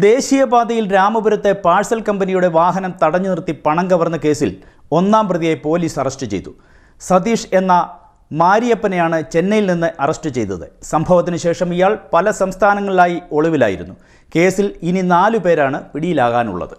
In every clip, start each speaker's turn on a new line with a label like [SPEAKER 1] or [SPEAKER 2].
[SPEAKER 1] ദേശീയപാതയിൽ രാമപുരത്തെ പാഴ്സൽ കമ്പനിയുടെ വാഹനം തടഞ്ഞു നിർത്തി പണം കവർന്ന കേസിൽ ഒന്നാം പ്രതിയെ പോലീസ് അറസ്റ്റ് ചെയ്തു. സതീഷ് എന്ന മാരിയപ്പനെയാണ് ചെന്നൈയിൽ നിന്ന് അറസ്റ്റ് ചെയ്തത്. സംഭവത്തിന് ശേഷം ഇയാൾ പല സംസ്ഥാനങ്ങളിലായി ഒളിവിലായിരുന്നു. കേസിൽ ഇനി നാലു പേരാണ് പിടിയിലാകാനുള്ളത്.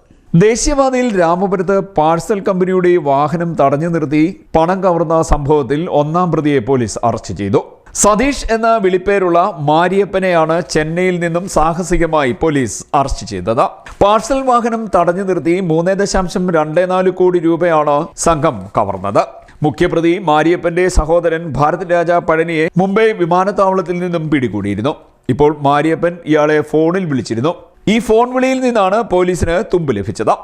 [SPEAKER 2] ദേശീയപാതയിൽ രാമപുരത്ത് പാഴ്സൽ കമ്പനിയുടെ വാഹനം തടഞ്ഞു നിർത്തി പണം കവർന്ന സംഭവത്തിൽ ഒന്നാം പ്രതിയെ പോലീസ് അറസ്റ്റ് ചെയ്തു. സതീഷ് എന്ന വിളിപ്പേരുള്ള മാരിയപ്പനെയാണ് ചെന്നൈയിൽ നിന്നും സാഹസികമായി പോലീസ് അറസ്റ്റ് ചെയ്തത്. പാർസൽ വാഹനം തടഞ്ഞു നിർത്തി മൂന്ന് ദശാംശം രണ്ട് നാല് കോടി രൂപയാണ് സംഘം കവർന്നത്. മുഖ്യപ്രതി മാരിയപ്പന്റെ സഹോദരൻ ഭാരത് രാജ പഴനിയെ മുംബൈ വിമാനത്താവളത്തിൽ നിന്നും പിടികൂടിയിരുന്നു. ഇപ്പോൾ മാരിയപ്പൻ ഇയാളെ ഫോണിൽ വിളിച്ചിരുന്നു. ഈ ഫോൺ വിളിയിൽ നിന്നാണ് പോലീസിന് തുമ്പ് ലഭിച്ചത്.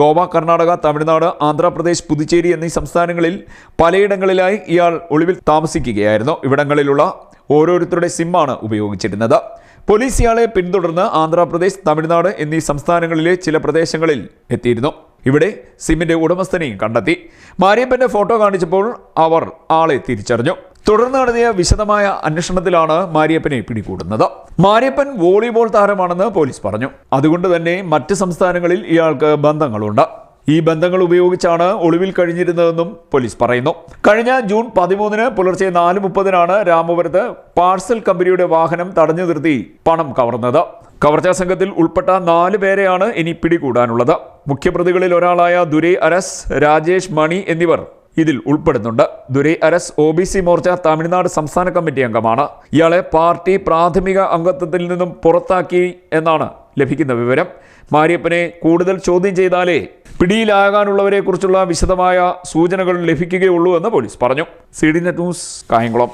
[SPEAKER 2] ഗോവ കർണാടക തമിഴ്നാട് ആന്ധ്രാപ്രദേശ് പുതുച്ചേരി എന്നീ സംസ്ഥാനങ്ങളിൽ പലയിടങ്ങളിലായി ഇയാൾ ഒളിവിൽ താമസിക്കുകയായിരുന്നു. ഇവിടങ്ങളിലുള്ള ഓരോരുത്തരുടെ സിമ്മാണ് ഉപയോഗിച്ചിരുന്നത്. പോലീസ് ഇയാളെ പിന്തുടർന്ന് ആന്ധ്രാപ്രദേശ് തമിഴ്നാട് എന്നീ സംസ്ഥാനങ്ങളിലെ ചില പ്രദേശങ്ങളിൽ എത്തിയിരുന്നു. ഇവിടെ സിമ്മിന്റെ ഉടമസ്ഥനെയും കണ്ടെത്തി. മാരിയപ്പന്റെ ഫോട്ടോ കാണിച്ചപ്പോൾ അവർ ആളെ തിരിച്ചറിഞ്ഞു. തുടർന്ന് നടത്തിയ വിശദമായ അന്വേഷണത്തിലാണ് മാരിയപ്പനെ പിടികൂടുന്നത്. മാരിയപ്പൻ വോളിബോൾ താരമാണെന്ന് പോലീസ് പറഞ്ഞു. അതുകൊണ്ട് തന്നെ മറ്റ് സംസ്ഥാനങ്ങളിൽ ഇയാൾക്ക് ബന്ധങ്ങളുണ്ട്. ഈ ബന്ധങ്ങൾ ഉപയോഗിച്ചാണ് ഒളിവിൽ കഴിഞ്ഞിരുന്നതെന്നും പോലീസ് പറയുന്നു. കഴിഞ്ഞ ജൂൺ പതിമൂന്നിന് പുലർച്ചെ നാല് മുപ്പതിനാണ് രാമപുരത്ത് പാഴ്സൽ കമ്പനിയുടെ വാഹനം തടഞ്ഞു നിർത്തി പണം കവർന്നത്. കവർച്ചാ സംഘത്തിൽ ഉൾപ്പെട്ട നാല് പേരെയാണ് ഇനി പിടികൂടാനുള്ളത്. മുഖ്യപ്രതികളിൽ ഒരാളായ ദുരൈ അരസ് രാജേഷ് മണി എന്നിവർ ഇതിൽ ഉൾപ്പെടുന്നുണ്ട്. Durai Aras O B C Morcha Tamil Nadu സംസ്ഥാന കമ്മിറ്റി അംഗമാണ്. ഇയാളെ പാർട്ടി പ്രാഥമിക അംഗത്വത്തിൽ നിന്നും പുറത്താക്കി എന്നാണ് ലഭിക്കുന്ന വിവരം. മാരിയപ്പനെ കൂടുതൽ ചോദ്യം ചെയ്താലേ പിടിയിലാകാനുള്ളവരെ കുറിച്ചുള്ള വിശദമായ സൂചനകൾ ലഭിക്കുകയുള്ളൂ എന്ന് പോലീസ് പറഞ്ഞു. C D net news Kayamkulam.